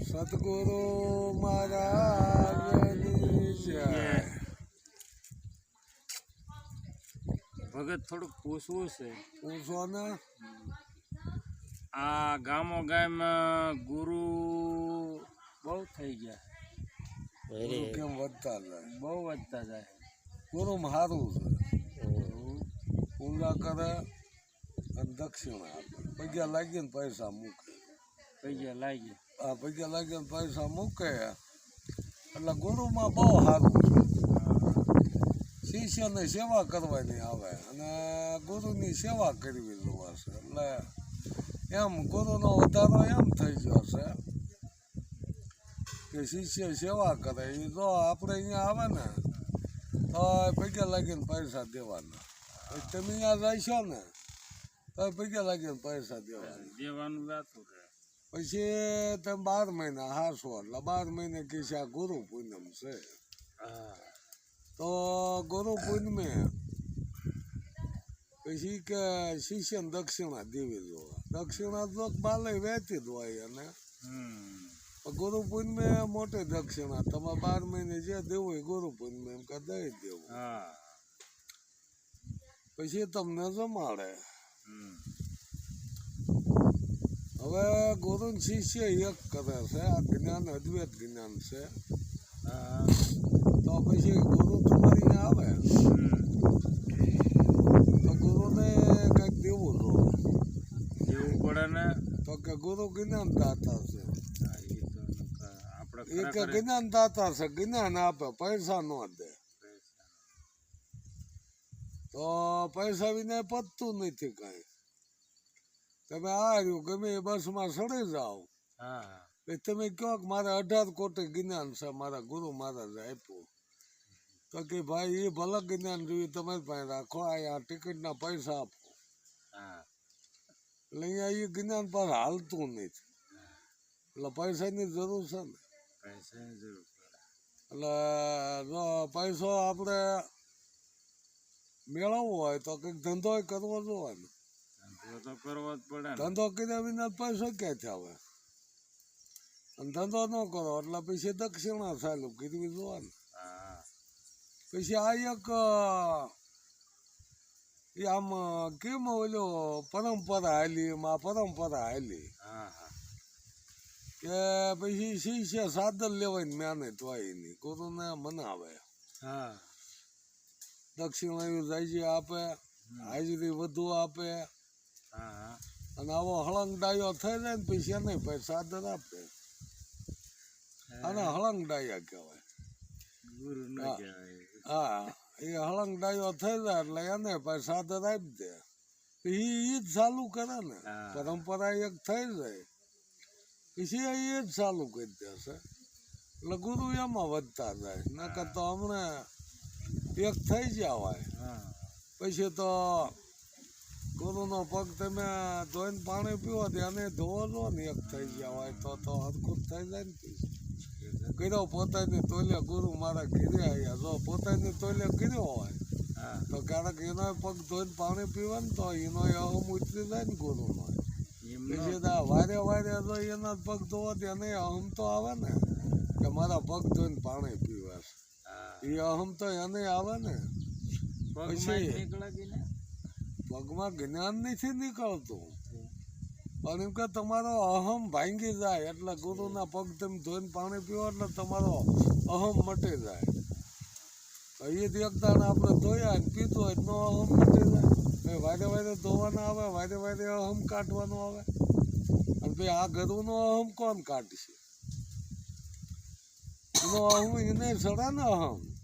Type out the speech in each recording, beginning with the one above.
સદગુરુ મહારાજની જય ભગત થોડુંક પૂછવું છે પૂછો ને આ ગામો ગામમાં ગુરુ બહુ થઈ ગયા ગુરુ કેમ વધતા જાય બહુ વધતા જાય ગુરુ સારું છે પૂજા કરે અને દક્ષિણા આપે પૈસા લાગીને પૈસા મૂકે પૈસા લાગી આ પૈસા લાગીને પૈસા મૂકે. એટલે ગુરુમાં બહુ સારું છે. શિષ્યને સેવા કરવાની આવે અને ગુરુની સેવા કરવી જોવાશે એટલે એમ ગુરુનો વધારો એમ થઈ ગયો છે કે શિષ્ય સેવા કરે. એ જો આપણે અહીંયા આવે ને, તો પૈસા લાગીને પૈસા દેવાના. તમે અહીંયા રહેશો ને, તો પૈસા લાગીને પૈસા દેવાના. દેવાનું પછી તમે બાર મહિના હાસો એટલે બાર મહિને કે છે આ ગુરુ પૂનમ છે. તો ગુરુ પૂનમે પછી કે શિષ્યને દક્ષિણા દેવી જોવા. દક્ષિણા તો બાલે વહેતી જ હોય અને ગુરુ પૂનમે મોટી દક્ષિણા. તમે બાર મહિને જે દેવું હોય ગુરુ પૂનમે એમ કે દઈ દેવું. હા. પછી તમને જમાડે. હમ. હવે ગુરુ ને શિષ્ય એક કરે છે. આ જ્ઞાન અદ્વૈત જ્ઞાન છે. તો પછી ગુરુ તમારી આવે. તો ગુરુને કંઈક દેવું જોઈએ દેવું પડે ને? તો કે ગુરુ જ્ઞાન દાતા છે એ કે જ્ઞાન દાતા છે જ્ઞાન આપે પૈસા ન દે. તો પૈસા વિના પતતું નથી કાંઈ. તમે આ રહ્યું ગમે એ બસમાં ચડી જાઓ. તમે કહો કે મારે અઢાર કોટી જ્ઞાન છે મારા ગુરુ મહારાજ આપ્યું. તો કે ભાઈ એ ભલે જ્ઞાન જોયું તમારી પાસે રાખો આ ટિકિટના પૈસા આપો. હા. એટલે અહીંયા એ જ્ઞાન પર હાલતું નથી. એટલે પૈસાની જરૂર છે ને. પૈસાની જરૂર એટલે જો પૈસો આપણે મેળવવો હોય તો કંઈક ધંધો કરવો જોઈએ તો કરવો જ પડે ધંધો કર્યા વિના પૈસો ક્યાંથી આવે? અને ધંધો ન કરો એટલે પછી દક્ષિણા ચાલુ કીધું જોવા ને. પછી આ એક એ આમ કેમ ઓલો પરંપરા હાલી આ પરંપરા હાલી? કે પછી શિષ્ય સાદર લેવાની મેને હોય નહીં. ગુરુને મનાવે હા. દક્ષિણા જાય આપે હાજરી વધુ આપે. અને આવો હળંગ ડાયો થઈ જાય ને પછી એને પછી સાદર આપે. અને હળંગ ડાયા કહેવાય. ગુરુ હા. એ હળંગ ડાયો થઈ જાય એટલે એને પછી સાદર આપી દે. એ જ ચાલુ કરે ને. પરંપરા એક થઈ જાય. પછી એ જ ચાલુ કરી દેશે એટલે ગુરુ એમાં વધતા જાય. નકર તો હમણાં એક થઈ ગયા હોય. પછી તો ગુરુનો પગ તમે ધોઈને પાણી પીવો તેને ધોવો ને એક થઈ ગયા હોય તો તો હરખું થઈ જાય ને. કર્યો પોતાની તોલે ગુરુ મારા ઘીરે આવ્યા જો પોતાની તોલે કર્યો હોય તો ક્યારેક એનો પગ ધોઈને પાણી પીવે ને તો એનો અહમ ઉતરી જાય ને ગુરુનો. બીજી વારે વારે જો એના પગ ધોવો નહીં અહમ તો આવે ને કે મારા પગ ધોઈને પાણી પીવે એ અહમ તો એને આવે ને. પછી- પગમાં જ્ઞાન નથી નીકળતું. પણ એમ કે તમારો અહમ ભાંગી જાય, એટલે ગુરુના પગ તમે ધોઈને પાણી પીવો એટલે તમારો અહમ મટી જાય. અહીં જ આપણે ધોયા ને પીધું તો અહમ મટી જાય. વારે વારે ધોવાના આવે, વારે વારે અહમ કાઢવાનો આવે. અને ભાઈ આ ગરુનો અહમ કોણ કાઢશે? એનો અહમ એને સડે ને અહમ. એને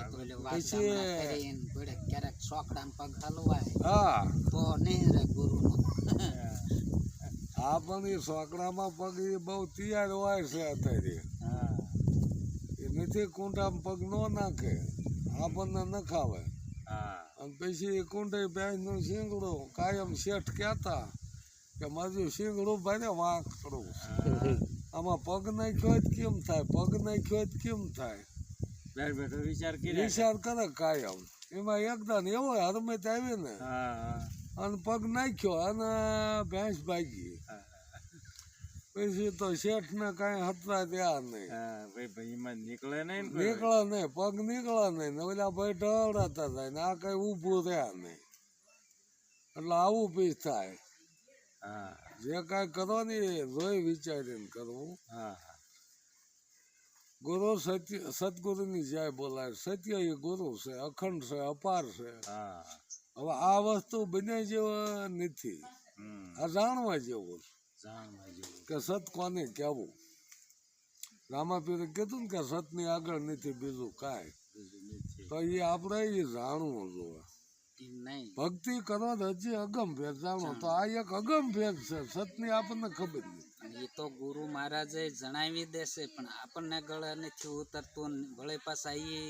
પછી- ક્યારેક સોકડામાં પગ હલવાય હા. તો નહીં રે પણ એ સોકડામાં પગ એ બહુ તૈયાર હોય છે અત્યારે. એ નથી કુંડામાં પગ ન નાખે આપણને ન ખાવે હા. અને પછી કુંડે બેસનું શીંગડું કાયમ શેઠ કહેતા કે મારું શીંગડું ભાઈ વાંકડું આમાં પગ નાખ્યો જ કેમ થાય? પગ નાખ્યો જ કેમ થાય? બેઠો વિચાર કરે. કાયમ એમાં એકદમ એવો હરમત આવી ને. અને પગ નાખ્યો અને ભેંસ ભાગી. પછી તો શેઠ ને કઈ હતા ત્યાં નહીં. હા ભાઈ ભાઈમાં નીકળે નહીં નીકળે નહીં પગ નીકળે નહીં. ને ઓલા ભાઈ ઢળાતા થાય ને આ કઈ ઊભું રહ્યા નહીં. એટલે આવું પીસ થાય. હા. જે કઈ કરો ને જોઈ વિચારીને કરવું. હા. ગુરુ સત્ય સદગુરુની જય બોલાય. સત્ય એ ગુરુ છે અખંડ છે અપાર છે. હા. હવે આ વસ્તુ બને જેવા નથી. આ જાણવા જેવું જાણવા જેવું. કે સત કોને કહેવું? રામાપીરે કીધું ને કે સતની આગળ નથી બીજું કાંઈ. તો એ આપણે એ જાણવું જોઈએ ભક્તિ કરો હજી અગમ ભેદ જાણો તો આ એક અગમ ભેદ છે. સતની આપણને ખબર નથી એ તો ગુરુ મહારાજે જણાવી દેશે પણ આપણને ગળે નથી ઉતરતું ભલે પાછા એ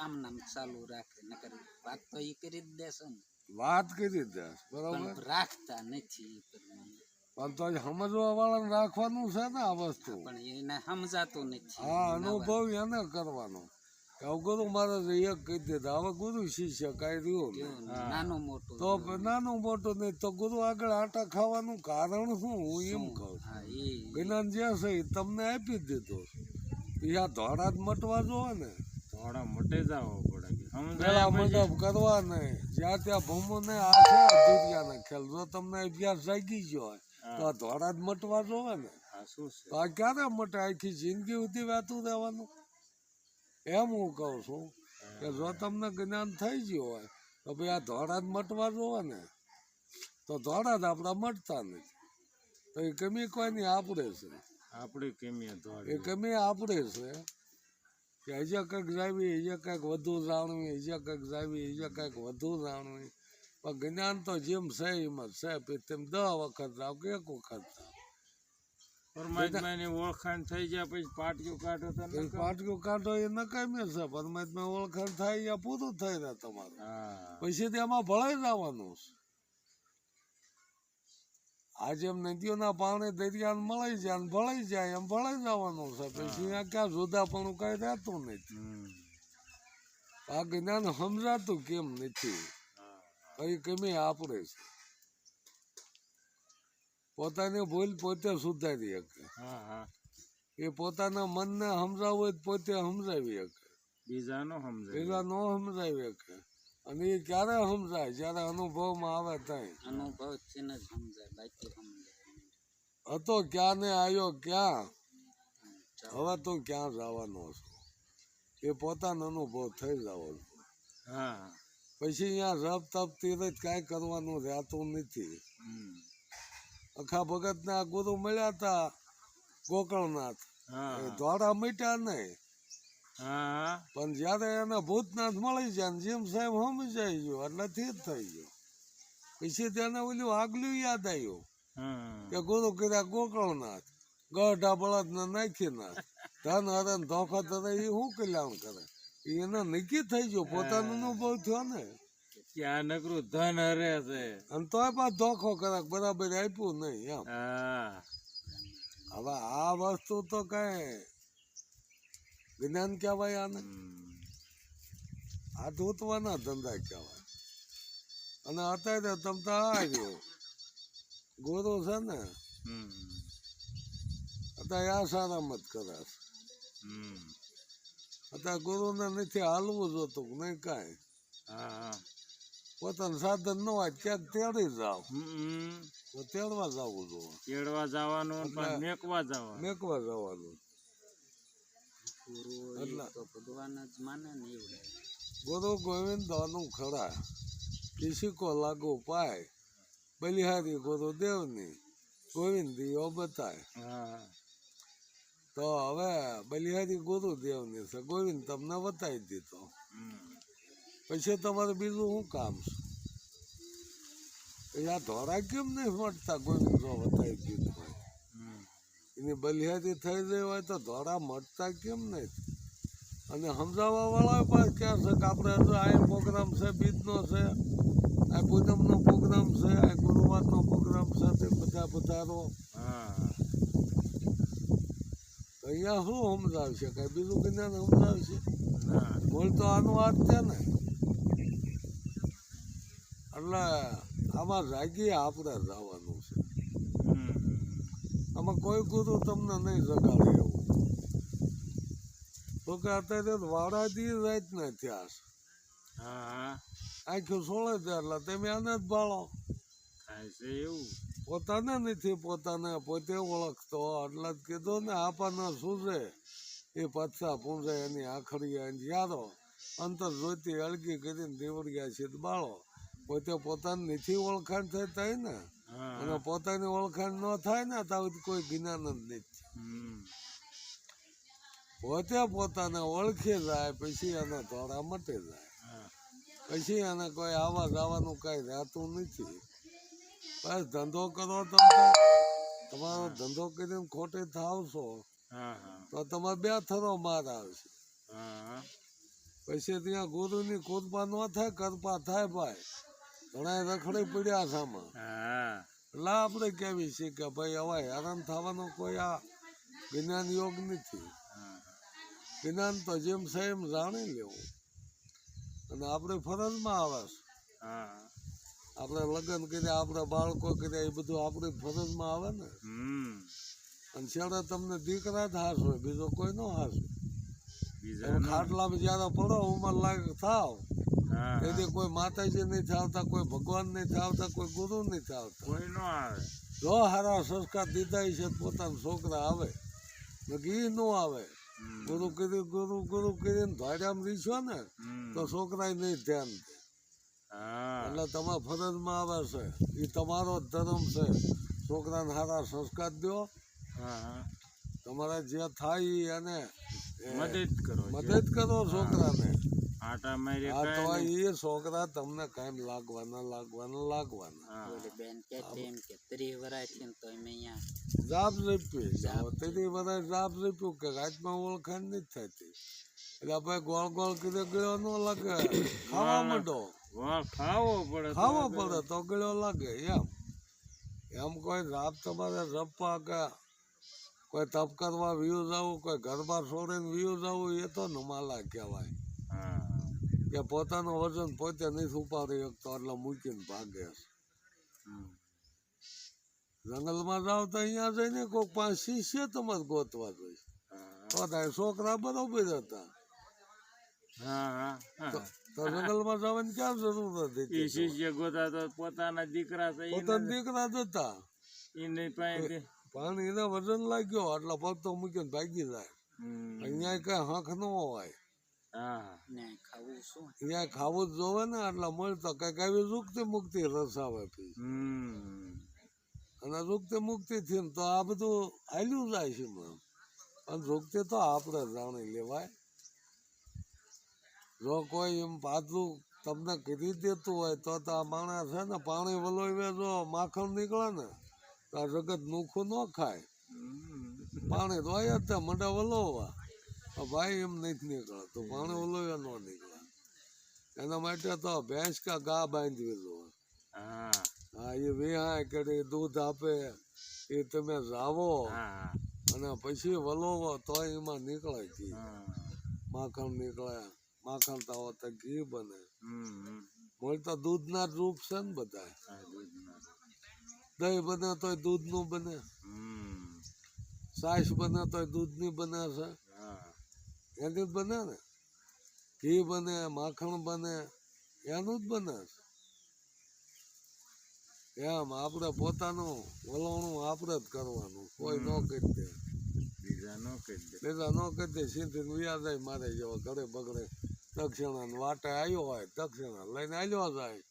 આમ નામ ચાલુ રાખે નકર વાત તો એ કરી જ દેશે ને. વાત કરી દેશ બરાબર? રાખતા નથી પણ. તો સમજવા વાળાને રાખવાનું છે ને આ વસ્તુ. પણ એને સમજાતું નથી. હા અનુભવ એને કરવાનો. કે મહારાજ એક કહી દેતા હવે ગુરુ શિષ્ય કાંઈ રહ્યું નાનો મોટો તો નાનું મોટું નહીં તો ગુરુ આગળ આટા ખાવાનું કારણ શું હું એમ કહું હા એ જ્ઞાન જે છે એ તમને આપી દીધો દીધું આ ધોળા જ મટવા જોવે ને? ધોળા મટે જાવો પડે પેલા મંડપ કરવા નહીં જ્યાં ત્યાં ભમો ને આ છે ના ખેલ જો તમને અભ્યાસ જાગી ગયો હોય તો આ ધોળા જ મટવા જોવે ને? હા શું છે? તો આ ક્યારે મટે? આખી જિંદગી સુધી વાતું રહેવાનું? એમ હું કહું છું કે જો તમને જ્ઞાન થઈ ગયું હોય તો ભાઈ આ ધોળા જ મટવા જોવે ને. તો ધોળા જ આપણા મટતા નથી. તો એ કમી કોઈની આપણે છે? આપણી કેમીએ એ કમી આપણે છે કે હજી કંઈક જાવી હજી કંઈક વધુ જાણવી હજી કંઈક જાવી હજી કંઈક વધુ જાણવી. પણ જ્ઞાન તો જેમ છે એમ જ છે. તેમ દસ વખત જાવ કે એક વખત જાવ પરમાત્માની ઓળખાણ થઈ જાય પછી પાટિયું કાઢો તો કાઢો. પાટિયું કાઢો એ નકામી છે પરમાત્મા ઓળખાણ થાય યા પૂરું થઈ રહે તમારું. પછી તેમાં ભળાઈ જવાનું છે. આજે એમ નદીઓના પાણી દરિયાને મળી જાય ને ભળાઈ જાય એમ ભળાઈ જવાનું છે. પછી અહીંયા ક્યાં જુદાપણું કઈ રહેતું નથી. આ જ્ઞાન સમજાતું કેમ નથી. કઈ કમી આપણે છે? પોતાની ભૂલ પોતે સુધારી શકે. એ પોતાના મનને સમજાવવું હોય પોતે સમજાવી શકે. સમજાય પેલા ન સમજાવી શકે. અને એ ક્યારે સમજાય? જ્યારે અનુભવમાં આવે ત્યાં. અનુભવ સમજાય બાકી સમજાય હતો ક્યાં? ને આવ્યો ક્યાં હવે તો ક્યાં જવાનો છો? એ પોતાનો અનુભવ થઈ જવો. હા. પછી અહીંયા રપ તપ તીરથ કાંઈ કરવાનું રહેતું નથી. અખા ભગતને ગુરુ મળ્યા હતા ગોકળનાથ. દ્વારા મીટ્યા નહીં. પણ જ્યારે એને ભૂતનાથ મળી જાય ને જેમ સાહેબ સમજાઈ ગયો એટલે જ થઈ ગયો. પછી તેને ઓલું આગલું યાદ આવ્યું કે ગુરુ કર્યા ગોકળનાથ ગઢા બળદ ને નાખી નાખ. ધન હરણ ધોખા તરે એ શું કલ્યાણ કરે? એને નક્કી થઈ ગયો પોતાનો અનુભવ થયો ને. ત્યાં નકરું ધન હરે છે. અને તોય પાછ ધોખો કરે બરાબર આપ્યું નહીં એમ. હવે આ વસ્તુ તો કઈ જ્ઞાન કહેવાય આને. આ ધૂતવાના ધંધા કહેવાય. અને અત્યારે તમ તો આ રહ્યો. ગુરુ છે ને અત્યારે આ સારામત કરે કરાશ હમ. અત્યારે ગુરુને નથી હાલવું જોતું નહીં કાંઈ. હા હા. પોતાનું સાધન ન હોય ત્યાં તેડી જાવ. તો તેડવા જવું જોઈએ તેડવા જવાનું ને મેકવા જવાનું. મેકવા જવાનું. ભગવાન જ માને ને એવું ગુરુ ગોવિંદ ખરા કિસી કો લાગુ પાય. બલિહારી ગુરુદેવની ગોવિંદ દિયો બતાય. હા. તો હવે બલિહારી ગુરુદેવની છે. ગોવિંદ તમને બતાવી દીધો. પછી તમારે બીજું શું કામ છે? એટલે આ ધોરા કેમ નહીં મળતા કોઈ જો બતાવી દીધું હોય. એની બલિયાદી થઈ રહી હોય તો ધોરા મળતા કેમ નહીં? અને સમજાવવા વાળા પાસે ક્યાં છે કે આપણે હજુ આ પ્રોગ્રામ છે બીજનો છે આ પૂનમનો પ્રોગ્રામ છે આ ગુરુવારનો પ્રોગ્રામ છે તે બધા પધારો. હા. અહીંયા શું સમજાવશે? કાંઈ બીજું કંઈ સમજાવશે? બોલ તો આનું વાત છે ને. એટલે આમાં જાગી આપણે જવાનું છે. આમાં કોઈ ગુરુ તમને નહીં જગાડે એવું. તો કે અત્યારે વાડા દી રાત ને થયા છે. આંખો સોળે છે એટલે તમે આને જ ભાળો એવું. પોતાને નથી પોતાને પોતે ઓળખતો. એટલે જ કીધું ને આપણને શું છે એ પચ્છા પૂંજે એની આખરી યારો અંતર જોઈતી અળગી કરીને દેવડિયા છે બાળો. પોતે પોતાની નથી ઓળખાણ થાય ને. અને પોતાની ઓળખાણ ન થાય ને તો કોઈ જ્ઞાન જ નથી. પોતે પોતાને ઓળખી જાય પછી એના ધોળા મટી જાય. પછી એને કોઈ આવવા જવાનું કઈ રહેતું નથી. બસ ધંધો કરો તમે. તમારો ધંધો કરીને ખોટે હા તો તમારે બે થરો માર આવશે. પછી ત્યાં ગુરુની કૃપા ન થાય કૃપા થાય ભાઈ. ઘણા રખડી પડ્યા આમાં. હા. એટલે આપણે કેવી છે કે ભાઈ હવે હેરાન થવાનો કોઈ આ જ્ઞાન યોગ નથી. જ્ઞાન તો જેમ છે એમ જાણી લેવું. અને આપણે ફરજમાં આવે છે. આપણે લગ્ન કર્યા આપણે બાળકો કર્યા એ બધું આપણે ફરજમાં આવે ને. અને છેલ્લે તમને દીકરા જ હાસ હોય બીજો કોઈ નો હાસ. હોય ખાટલા ખાટલામાં જયારે પડો ઉંમર લાયક થાવ. તેથી કોઈ માતાજી નહીં થાવતા કોઈ ભગવાન નહીં થાવતા કોઈ ગુરુ નહીં થાવતા કોઈ નો આવે. જો હારા સંસ્કાર દીધા છે પોતાના છોકરા આવે. નકી ન આવે. ગુરુ કરી ગુરુ ગુરુ કરીને ભાડ્યામાં રીછો ને તો છોકરા નહીં ધ્યાન એટલે તમારા ફરજમાં આવે છે. એ તમારો ધર્મ છે. છોકરાને સારા સંસ્કાર દો તમારા જે થાય એને એ મદદ કરો મદદ કરો છોકરાને. આટા મારી આ તો એ છોકરા તમને કાયમ લાગવાના લાગવાના લાગવાના. ઓલી બેન કે છે કે ત્રી વરાય છે તો અમે અહીંયા જાપ રીપી તેથી બધા જાપ રીપ્યું કે રાતમાં ઓળખાણ નથી થતી. એટલે ભાઈ ગોળ ગોળ કીધે ગળ્યો ન લાગે. ખાવા માંડો. ખાવો પડે તો ખાવો પડે તો ગળ્યો લાગે એમ. એમ કોઈ જાપ તમારે જપવા કે કોઈ તપ કરવા વ્યૂ જવું કોઈ ઘરમાં છોડીને વ્યૂ જવું એ તો નમાલા કહેવાય. કે પોતાનું વજન પોતે નહીં ઉપાડી શકતો એટલે મૂકીને ભાગે છે. જંગલમાં જાવ તો અહીંયા જઈને કોઈ પાંચ શિષ્ય તમારે ગોતવા જોઈએ. હા. તો તારે છોકરા બરોબર હતા જંગલમાં જવાની ક્યાં જરૂર હતી શિષ્ય ગોતા તો પોતાના દીકરા તો પોતાના દીકરા જ એને પાસે પણ એને વજન લાગ્યો એટલે ભક્તો મૂકીને ભાગી જાય. અહિયાં કઈ હક ન હોય. ને ખાવું શું? અહીંયા ખાવું જ જોવે ને એટલે મળતો કંઈક આવી રુકતી મુક્તિ રસ આવે પછી હમ. અને રુકતી મુક્તિ થી તો આ બધું હાલ્યું જાય છે એમાં. અને રુકતી તો આપણે જાણી લેવાય. જો કોઈ એમ પાછું તમને કરી દેતું હોય તો તો આ માણસ છે ને પાણી વલોવે જો માખણ નીકળે ને તો આ જગત મૂખું ન ખાય. પાણી તો હોય જ તે મંડા વલોવા ભાઈ એમ નથી તો પાણી ઓલો ન નીકળે. એના માટે તો ભેંસ કા ગા બાંધવી જોઈએ હા. એ વેહાય કરે દૂધ આપે એ તમે જાવો અને પછી વલોવો તો એમાં નીકળે ઘી. માખણ નીકળે માખણ તો તો ઘી બને. મૂળ તો દૂધના રૂપ છે ને બધા દહીં બને તોય દૂધનું બને. છાશ બને તોય દૂધની બને છે. એની જ બને ને. ઘી બને માખણ બને એનું જ બને એમ આપણે પોતાનું વલણું આપણે જ કરવાનું. કોઈ ન કરી દે. બીજા નો કહી દે. બીજા ન કરી દે સીધી વ્યા મારે જેવા ઘરે બગડે. દક્ષિણા વાટે આવ્યો હોય દક્ષિણા લઈને આવ્યો જાય.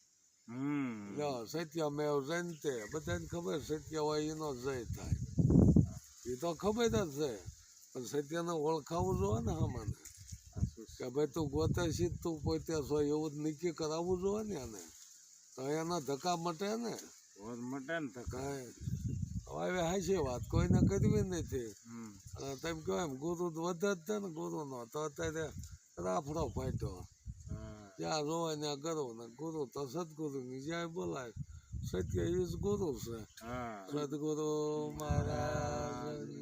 હમ. લ્યો સત્ય મેવ જયંતે. બધાને ખબર સત્ય હોય એનો જય થાય. એ તો ખબર જ છે. પણ સત્યને ઓળખાવું જોઈએ ને હમાને આ શું છે? કે ભાઈ તું ગોતે છે તું પોતે છો એવું જ નક્કી કરાવવું જોઈએ ને આને. તો એના ધક્કા મટે ને. મટે ને ધક્કા. હવે હાચી વાત કોઈને કરવી નથી. તેમ કહો એમ ગુરુ તો વધે જ છે ને ગુરુનો. તો અત્યારે રાફડો ફાટ્યો. ત્યાં જ્યાં જોવે ત્યાં કરો ને. ગુરુ તો સદગુરુની જ્યાં બોલાય. સત્ય એ જ ગુરુ છે. સદગુરુ મહારાજ.